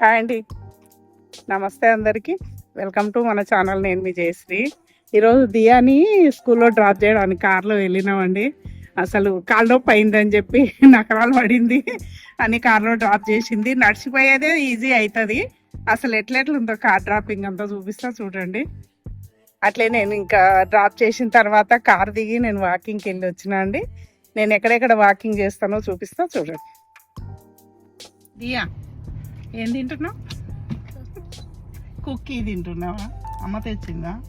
Hi అండి. నమస్తే అందరికీ. వెల్కమ్ టు మన ఛానల్. నేను మీ జయశ్రీ. ఈరోజు దియాని స్కూల్లో డ్రాప్ చేయడానికి కార్లో వెళ్ళినామండి. అసలు కాలు నొప్పి అయిందని చెప్పి నకరాలు పడింది అని కార్లో డ్రాప్ చేసింది. నడిచిపోయేదే ఈజీ అవుతుంది. అసలు ఎట్లెట్లుందో కార్ డ్రాపింగ్ అంతా చూపిస్తా చూడండి. అట్లే నేను ఇంకా డ్రాప్ చేసిన తర్వాత కార్ దిగి నేను వాకింగ్కి వెళ్ళి వచ్చిన అండి. నేను ఎక్కడెక్కడ వాకింగ్ చేస్తానో చూపిస్తా చూడండి. దియా. ఏం తింటున్నావు? కుక్కీ తింటున్నావా? అమ్మ తెచ్చిందా?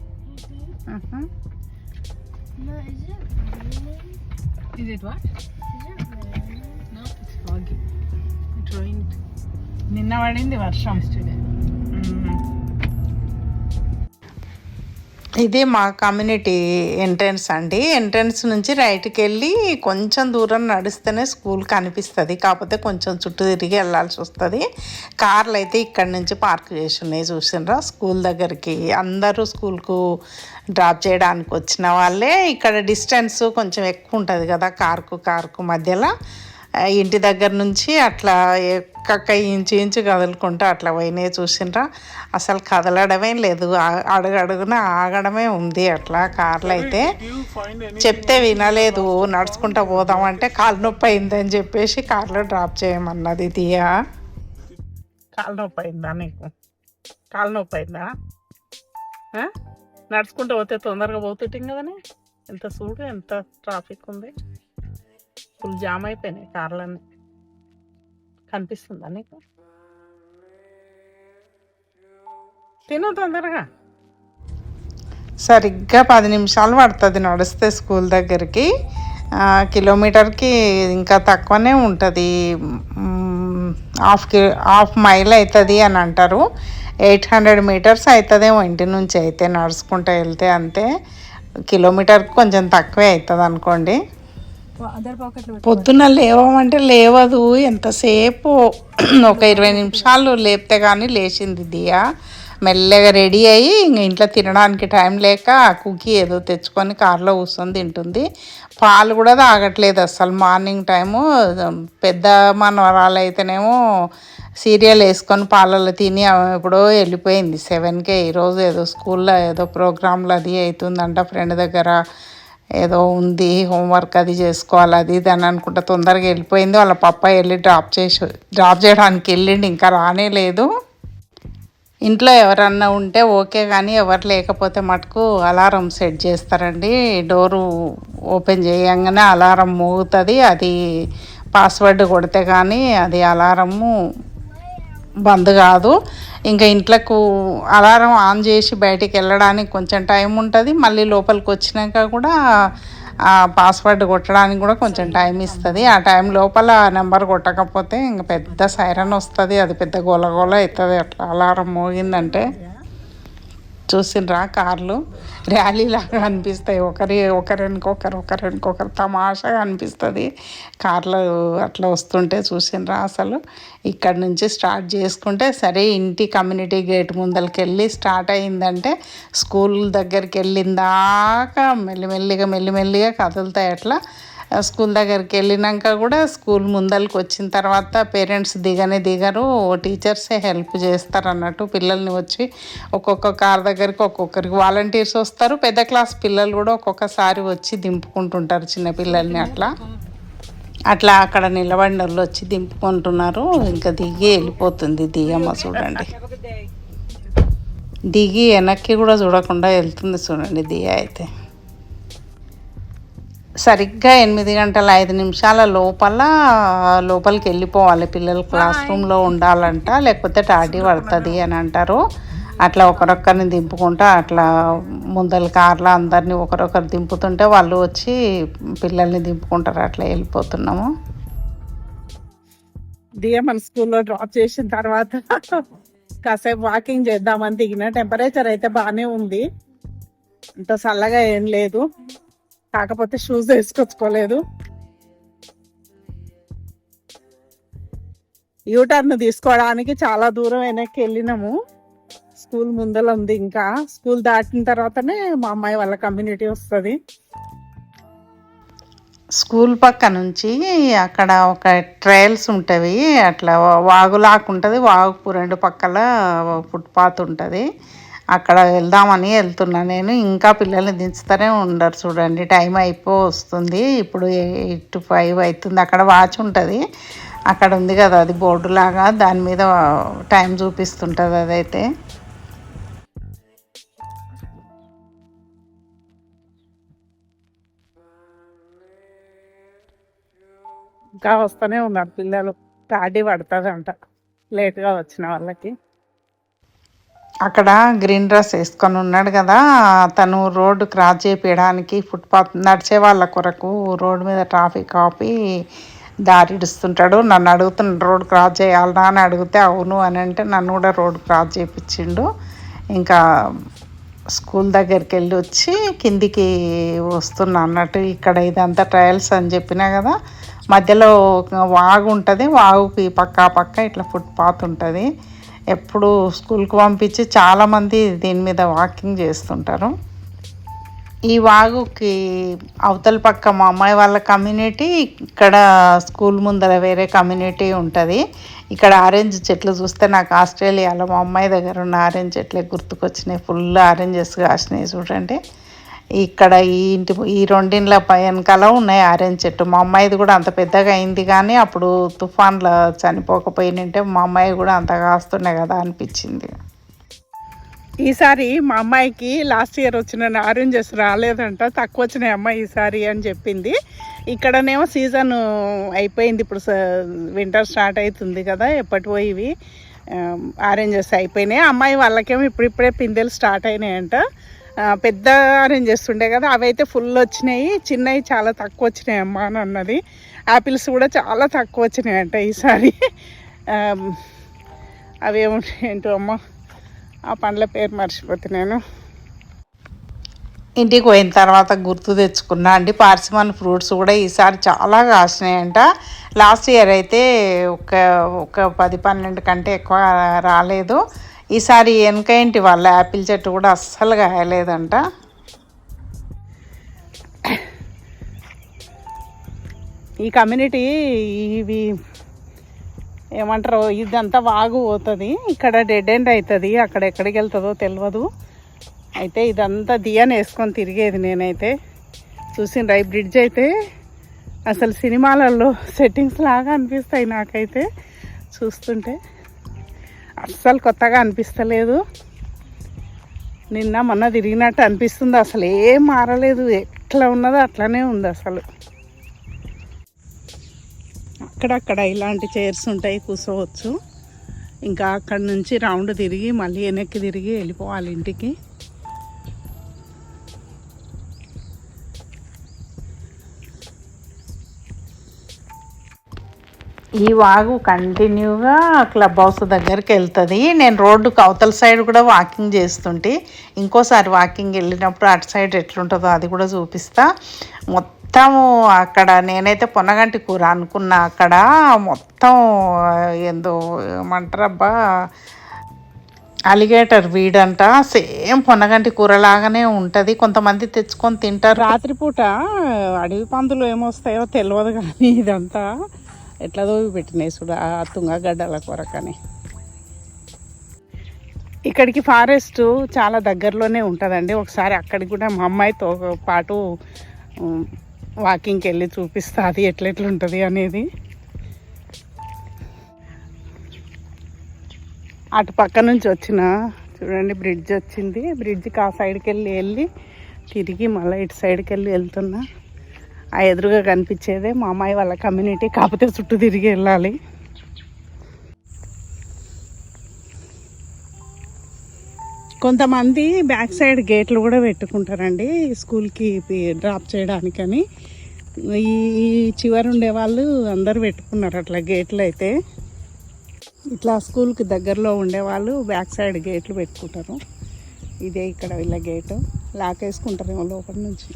నిన్న పడింది వర్షం. స్టూడెంట్ ఇది మా కమ్యూనిటీ ఎంట్రన్స్ అండి. ఎంట్రన్స్ నుంచి రైట్కి వెళ్ళి కొంచెం దూరం నడిస్తేనే స్కూల్ కనిపిస్తుంది. కాకపోతే కొంచెం చుట్టూ తిరిగి వెళ్ళాల్సి వస్తుంది. కార్లు అయితే ఇక్కడ నుంచి పార్క్ చేసి ఉన్నాయి చూసినరా? స్కూల్ దగ్గరికి అందరూ స్కూల్కు డ్రాప్ చేయడానికి వచ్చిన వాళ్ళే. ఇక్కడ డిస్టెన్స్ కొంచెం ఎక్కువ ఉంటుంది కదా కార్కు కార్కు మధ్యలో. ఇంటి దగ్గర నుంచి అట్లా ఎక్కక్క ఇంచు ఇంచు కదులుకుంటూ అట్లా పోయినాయి చూసిండ్రా. అసలు కదలడమే లేదు. అడుగడుగున ఆగడమే ఉంది అట్లా కార్లు అయితే. చెప్తే వినలేదు. నడుచుకుంటా పోదామంటే కాలు నొప్పి అయిందని చెప్పేసి కార్లో డ్రాప్ చేయమన్నది దియా. కాలు నొప్పి అయిందా నీకు? కాలు నొప్పి అయిందా? నడుచుకుంటూ పోతే తొందరగా పోతుంటాం కదనే? ఎంత చూడు ఎంత ట్రాఫిక్ ఉంది. ఫుల్ జామ్ అయిపోయినాయి కార్లన్నీ. కనిపిస్తుందా నీకు? తిను తొందరగా. సరిగ్గా పది నిమిషాలు పడుతుంది నడిస్తే స్కూల్ దగ్గరికి. కిలోమీటర్కి ఇంకా తక్కువనే ఉంటుంది. హాఫ్కి హాఫ్ మైల్ అవుతుంది అని అంటారు. ఎయిట్ హండ్రెడ్ మీటర్స్ అవుతుందేమో ఇంటి నుంచి అయితే నడుచుకుంటూ వెళ్తే అంతే. కిలోమీటర్కి కొంచెం తక్కువే అవుతుంది అనుకోండి పొద్దున లేవమంటే లేవదు ఎంతసేపు? ఒక ఇరవై నిమిషాలు లేపితే కానీ లేచింది దియా. మెల్లగా రెడీ అయ్యి ఇంక ఇంట్లో తినడానికి టైం లేక కుకీ ఏదో తెచ్చుకొని కారులో కూర్చొని తింటుంది. పాలు కూడా తాగట్లేదు అసలు మార్నింగ్ టైము పెద్ద మనవరాలు అయితేనేమో సీరియల్ వేసుకొని పాలలో తిని ఎప్పుడో వెళ్ళిపోయింది. సెవెన్కే ఈరోజు ఏదో స్కూల్లో ఏదో ప్రోగ్రాంలు అది అవుతుందంట ఫ్రెండ్ దగ్గర. ఏదో ఉంది హోంవర్క్ అది చేసుకోవాలి అది ఇది అని అనుకుంటా తొందరగా వెళ్ళిపోయింది. వాళ్ళ పప్ప వెళ్ళి డ్రాప్ చేసి డ్రాప్ చేయడానికి వెళ్ళిండి ఇంకా రానే లేదు. ఇంట్లో ఎవరన్నా ఉంటే ఓకే కానీ ఎవరు లేకపోతే మటుకు అలారం సెట్ చేస్తారండి. డోరు ఓపెన్ చేయంగానే అలారం మోగుతుంది అది పాస్వర్డ్ కొడితే కానీ అది అలారము బంద్ కాదు. ఇంకా ఇంట్లోకు అలారం ఆన్ చేసి బయటికి వెళ్ళడానికి కొంచెం టైం ఉంటుంది. మళ్ళీ లోపలికి వచ్చినాక కూడా ఆ పాస్వర్డ్ కొట్టడానికి కూడా కొంచెం టైం ఇస్తుంది. ఆ టైం లోపల నెంబర్ కొట్టకపోతే ఇంకా పెద్ద సైరన్ వస్తుంది. అది పెద్ద గోల గోల అవుతుంది. అట్లా అలారం మోగిందంటే. చూసినరా కార్లు? ర్యాలీ లాగా అనిపిస్తాయి. ఒకరి ఒకరికొకరు ఒకరికొకరు తమాషాగా అనిపిస్తుంది. కార్లు అట్లా వస్తుంటే చూసినరా అసలు. ఇక్కడ నుంచి స్టార్ట్ చేసుకుంటే సరే ఇంటి కమ్యూనిటీ గేట్ ముందరికి వెళ్ళి స్టార్ట్ అయిందంటే స్కూల్ దగ్గరికి వెళ్ళిందాక మెల్లిమెల్లిగా మెల్లిమెల్లిగా కదులుతాయి అట్లా. స్కూల్ దగ్గరికి వెళ్ళినాక కూడా స్కూల్ ముందరికి వచ్చిన తర్వాత పేరెంట్స్ దిగనే దిగరు టీచర్సే హెల్ప్ చేస్తారు అన్నట్టు పిల్లల్ని వచ్చి ఒక్కొక్క కార్ దగ్గరికి ఒక్కొక్కరికి వాలంటీర్స్ వస్తారు. పెద్ద క్లాస్ పిల్లలు కూడా ఒక్కొక్కసారి వచ్చి దింపుకుంటుంటారు చిన్న పిల్లల్ని అట్లా. అట్లా అక్కడ నిలబడిన వాళ్ళు వచ్చి దింపుకుంటున్నారు. ఇంకా దిగి వెళ్ళిపోతుంది దిగమ్మ చూడండి. దిగి వెనక్కి కూడా చూడకుండా వెళ్తుంది చూడండి దియ అయితే. సరిగ్గా ఎనిమిది గంటల ఐదు నిమిషాల లోపల లోపలికి వెళ్ళిపోవాలి. పిల్లలు క్లాస్ రూమ్లో ఉండాలంట లేకపోతే టాటీ పడుతుంది అని అంటారు. అట్లా ఒకరొక్కరిని దింపుకుంటా అట్లా ముందల కార్లో అందరినీ ఒకరొకరు దింపుతుంటే వాళ్ళు వచ్చి పిల్లల్ని దింపుకుంటారు. అట్లా వెళ్ళిపోతున్నాము. దియ మన స్కూల్లో డ్రాప్ చేసిన తర్వాత కాసేపు వాకింగ్ చేద్దామని దిగిన. టెంపరేచర్ అయితే బాగానే ఉంది. అంత చల్లగా ఏం లేదు. కాకపోతే షూస్ వేసుకొచ్చుకోలేదు. యూటర్న్ తీసుకోవడానికి చాలా దూరం వెనక్కి వెళ్ళినాము. స్కూల్ ముందర ఉంది ఇంకా. స్కూల్ దాటిన తర్వాతనే మా అమ్మాయి వాళ్ళ కమ్యూనిటీ వస్తుంది. స్కూల్ పక్క నుంచి అక్కడ ఒక ట్రయల్స్ ఉంటుంది అట్లా వాగులాగా ఉంటుంది వాగు రెండు పక్కల ఫుట్పాత్ ఉంటుంది. అక్కడ వెళ్దామని వెళ్తున్నా నేను. ఇంకా పిల్లల్ని దించుతూనే ఉండరు చూడండి. టైం అయిపో వస్తుంది. ఇప్పుడు ఎయిట్ ఫైవ్ అవుతుంది. అక్కడ వాచ్ ఉంటుంది. అక్కడ ఉంది కదా అది బోర్డు లాగా దాని మీద టైం చూపిస్తుంటుంది అదైతే. ఇంకా వస్తూనే ఉన్నారు పిల్లలు. తాడి పడుతుంది అంట లేట్గా వచ్చిన వాళ్ళకి. అక్కడ గ్రీన్ డ్రెస్ వేసుకొని ఉన్నాడు కదా. తను రోడ్డు క్రాస్ చేపించడానికి ఫుట్పాత్ నడిచే వాళ్ళ కొరకు రోడ్డు మీద ట్రాఫిక్ ఆపి దారి ఇడుస్తుంటాడు. నన్ను అడుగుతున్నాడు రోడ్ క్రాస్ చేయాలనా అని అడిగితే అవును అని అంటే నన్ను కూడా రోడ్ క్రాస్ చేయించిండు ఇంకా స్కూల్ దగ్గరికి వెళ్ళి వచ్చి కిందికి వస్తున్నా అన్నట్టు ఇక్కడ ఇదంతా ట్రయల్స్ అని చెప్పినా కదా. మధ్యలో ఒక వాగు ఉంటుంది. వాగుకి పక్క పక్క ఇట్లా ఫుట్పాత్ ఉంటుంది. ఎప్పుడు స్కూల్కి పంపించి చాలామంది దీని మీద వాకింగ్ చేస్తుంటారు. ఈ వాగుకి అవతల పక్క మా అమ్మాయి వాళ్ళ కమ్యూనిటీ ఇక్కడ స్కూల్ ముందర వేరే కమ్యూనిటీ ఉంటుంది. ఇక్కడ ఆరెంజ్ చెట్లు చూస్తే నాకు ఆస్ట్రేలియాలో మా అమ్మాయి దగ్గర ఉన్న ఆరెంజ్ చెట్లే గుర్తుకొచ్చినాయి. ఫుల్ ఆరెంజెస్ కాసినాయి చూడండి. ఇక్కడ ఈ ఇంటి ఈ రెండిండ్ల వెనకాల ఉన్నాయి ఆరెంజ్ చెట్టు. మా అమ్మాయిది కూడా అంత పెద్దగా అయింది కానీ అప్పుడు తుఫాన్లో చనిపోకపోయినంటే మా అమ్మాయి కూడా అంత కాస్తుండే కదా అనిపించింది. ఈసారి మా అమ్మాయికి లాస్ట్ ఇయర్ వచ్చిన ఆరెంజెస్ రాలేదంట తక్కువ వచ్చినాయి అమ్మాయి ఈసారి అని చెప్పింది. ఇక్కడనేమో సీజన్ అయిపోయింది ఇప్పుడు వింటర్ స్టార్ట్ అవుతుంది కదా ఎప్పటి ఇవి ఆరెంజెస్ అయిపోయినాయి. అమ్మాయి వాళ్ళకేమో ఇప్పుడిప్పుడే పిందెలు స్టార్ట్ అయినాయంట. పెద్ద ఆరెంజెస్ ఉండే కదా అవి అయితే ఫుల్ వచ్చినాయి. చిన్నవి చాలా తక్కువ వచ్చినాయి అమ్మ అని అన్నది. యాపిల్స్ కూడా చాలా తక్కువ వచ్చినాయి అంట ఈసారి. ఆమ్, అవి ఏంటో అమ్మ. ఆ పండ్ల పేరు మర్చిపోతే నేను. ఇంటికి పోయిన తర్వాత గుర్తు తెచ్చుకున్నా అండి పార్సిమన్ ఫ్రూట్స్ కూడా ఈసారి చాలా కాసినాయంట. లాస్ట్ ఇయర్ అయితే ఒక ఒక పది పన్నెండు కంటే ఎక్కువ రాలేదు. ఈసారి వెనకయింటి వాళ్ళ యాపిల్ చెట్టు కూడా అస్సలు కాయలేదంట. ఈ కమ్యూనిటీ ఇవి ఏమంటారు ఇదంతా వాగు పోతుంది ఇక్కడ డెడ్ ఎండ్ అవుతుంది అక్కడ ఎక్కడికి వెళ్తుందో తెలియదు అయితే ఇదంతా దియాని వేసుకొని తిరిగేది నేనైతే. చూసిన ఈ బ్రిడ్జ్ అయితే అసలు సినిమాలలో సెట్టింగ్స్ లాగా అనిపిస్తాయి నాకైతే. చూస్తుంటే అస్సలు కొత్తగా అనిపిస్తలేదు. నిన్న మొన్న తిరిగినట్టు అనిపిస్తుంది. అసలు ఏం మారలేదు. ఎట్లా ఉన్నదో అట్లానే ఉంది అసలు. అక్కడక్కడ ఇలాంటి చైర్స్ ఉంటాయి కూర్చోవచ్చు. ఇంకా అక్కడ నుంచి రౌండ్ తిరిగి మళ్ళీ వెనక్కి తిరిగి వెళ్ళిపోవాలి ఇంటికి. ఈ వాగు కంటిన్యూగా క్లబ్ హౌస్ దగ్గరికి వెళ్తుంది. నేను రోడ్డుకు అవతల సైడ్ కూడా వాకింగ్ చేస్తుంటే. ఇంకోసారి వాకింగ్ వెళ్ళినప్పుడు అటు సైడ్ ఎట్లుంటుందో అది కూడా చూపిస్తా. మొత్తం అక్కడ నేనైతే పొన్నగంటి కూర అనుకున్నా అక్కడ. మొత్తం ఏందో ఏమంటారబ్బా అలిగేటర్ వీడంట సేమ్ పొన్నగంటి కూర లాగానే ఉంటుంది. కొంతమంది తెచ్చుకొని తింటారు. రాత్రిపూట అడవి పందులు ఏమొస్తాయో తెలియదు కానీ ఇదంతా. ఎట్లా దోవి పెట్టినాయి చూడ ఆ తుంగగడ్డల కొరకని. ఇక్కడికి ఫారెస్ట్ చాలా దగ్గరలోనే ఉంటుందండి. ఒకసారి అక్కడికి కూడా మా అమ్మాయితో పాటు వాకింగ్కి వెళ్ళి చూపిస్తా అది ఎట్లెట్లుంటుంది అనేది. అటు పక్క నుంచి వచ్చిన చూడండి బ్రిడ్జ్ వచ్చింది. బ్రిడ్జ్కి ఆ సైడ్కి వెళ్ళి వెళ్ళి తిరిగి మళ్ళీ ఇటు సైడ్కి వెళ్ళి వెళ్తున్నా. ఆ ఎదురుగా కనిపించేదే మా అమ్మాయి వాళ్ళ కమ్యూనిటీ కాకపోతే చుట్టూ తిరిగి వెళ్ళాలి. కొంతమంది బ్యాక్ సైడ్ గేట్లు కూడా పెట్టుకుంటారండి స్కూల్కి డ్రాప్ చేయడానికని. ఈ చివరి ఉండే వాళ్ళు పెట్టుకున్నారు అట్లా గేట్లు అయితే. ఇట్లా స్కూల్కి దగ్గరలో ఉండేవాళ్ళు బ్యాక్ సైడ్ గేట్లు పెట్టుకుంటారు. ఇదే ఇక్కడ వీళ్ళ గేటు. లాక్ వేసుకుంటారేమో లోపల నుంచి.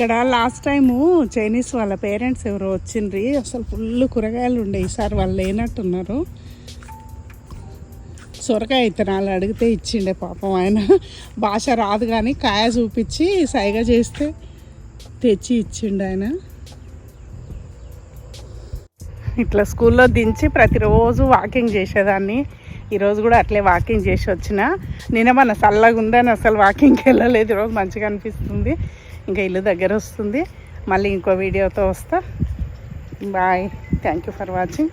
ఇక్కడ లాస్ట్ టైము చైనీస్ వాళ్ళ పేరెంట్స్ ఎవరో వచ్చిండ్రి. అసలు ఫుల్ కూరగాయలు ఉండే. ఈసారి వాళ్ళు లేనట్టున్నారు. సొరకాయ ఇత్తనాలు అడిగితే ఇచ్చిండే పాపం ఆయన. భాష రాదు కానీ కాయ చూపించి సైగ చేస్తే తెచ్చి ఇచ్చిండు ఆయన. ఇట్లా స్కూల్లో దించి ప్రతిరోజు వాకింగ్ చేసేదాన్ని. ఈరోజు కూడా అట్లే వాకింగ్ చేసి వచ్చిన. నేనే మన చల్లగా ఉందని అసలు వాకింగ్కి వెళ్ళలేదు. ఈరోజు మంచిగా అనిపిస్తుంది. ఇంకా ఇల్లు దగ్గర వస్తుంది. మళ్ళీ ఇంకో వీడియోతో వస్తా. Bye thank you for watching